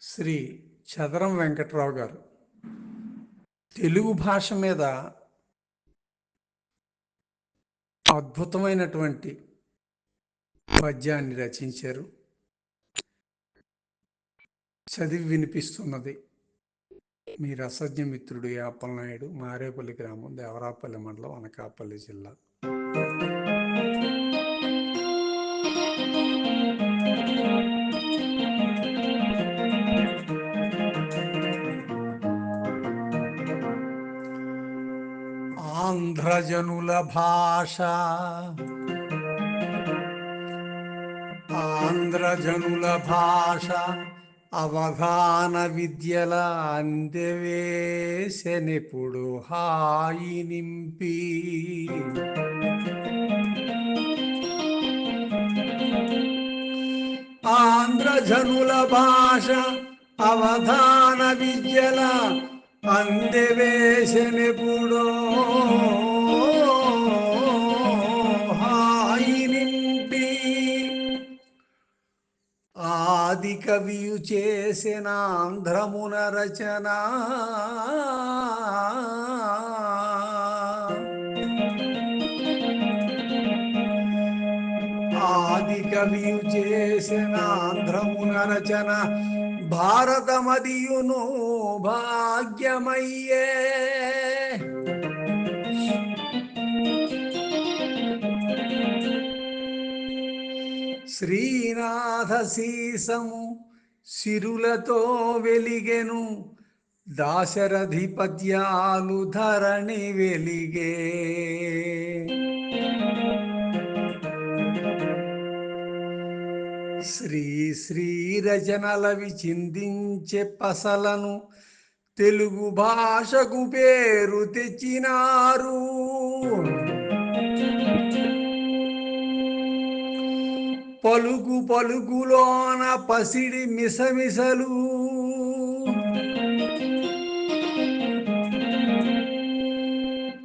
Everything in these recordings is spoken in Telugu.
శ్రీ చదరం వెంకట్రావు గారు. తెలుగు భాష మీద అద్భుతమైనటువంటి పద్యాన్ని రచించారు. చదివి వినిపిస్తున్నది. మీ రసజ్ఞ మిత్రుడు యాపలనాయుడు మారేపల్లి గ్రామం దేవరాపల్లి మండలం అనకాపల్లి జిల్లా. ఆంధ్రజనుల భాష. ఆంధ్రజనుల భాష అవధాన విద్యల అందవేశనిపుడు హాయి నింపి. ఆంధ్రజనుల భాష అవధాన విద్యల అందవేశనిపుడో హాయి నింపి. ఆది కవియు చేసిన ఆంధ్రమున రచన. ఆది కవియు చేసిన ఆంధ్రమున రచన. భారతమదియును భాగ్యమయ్యే శ్రీనాథ శీసము సిరులతో వెలిగెను. దాశరథి పద్యాలు ధరణి వెలిగే. రచనలవి చిందించే పసలను తెలుగు భాషకు పేరు తెచ్చినారు. పలుకు పలుకులోన పసిడి మిసమిసలు.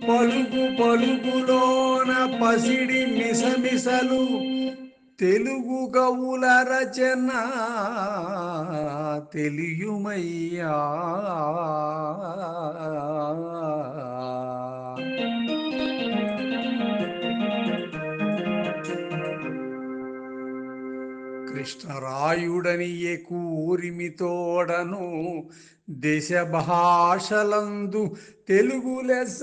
పలుకు పలుకులోన పసిడి మిసమిసలు. తెలుగు కవుల రచన తెలియుమయ్యా. కృష్ణరాయుడని కూరిమితోడను దేశ భాషలందు తెలుగు లెస్స.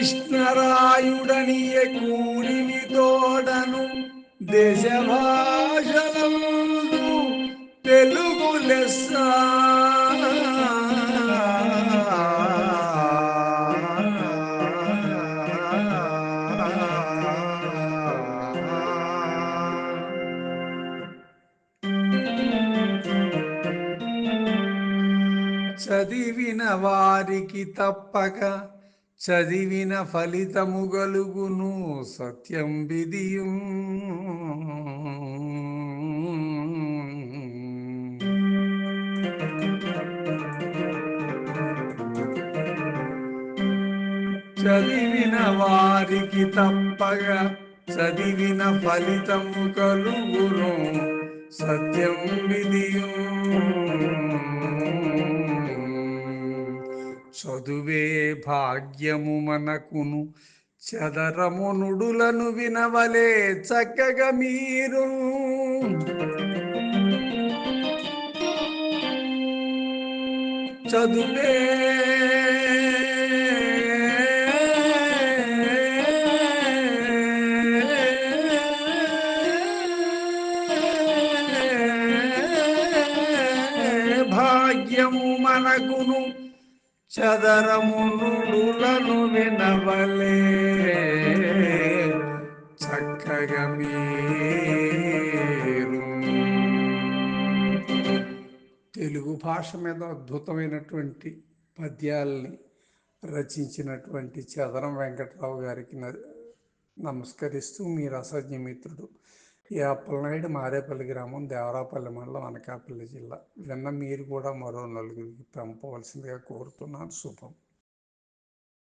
కృష్ణరాయుడని కూలిని తోడను దేశ భాషలందు తెలుగు లెస్స. చదివిన వారికి తప్పక చదివిన ఫలితము గలుగును సత్యం విధియం. చదివిన వారికి తప్పగా చదివిన ఫలితము కలుగును సత్యం విధియం. చదువే భాగ్యము మనకును చదరము నుడులను వినవలే చక్కగా మీరు చదువే భాగ్యము మనకును చదరమునులను వినవలే. చక్కగా మీరు. తెలుగు భాష మీద అద్భుతమైనటువంటి పద్యాల్ని రచించినటువంటి చదరం వెంకట్రావు గారికి నమస్కరిస్తూ మీ రసజ్ఞ మిత్రుడు ఈ అప్పలనాయుడు మారేపల్లి గ్రామం దేవరాపల్లి మండలం అనకాపల్లి జిల్లా. విన్న మీరు కూడా మరో నలుగురికి పంపవలసిందిగా కోరుతున్నాను. శుభం.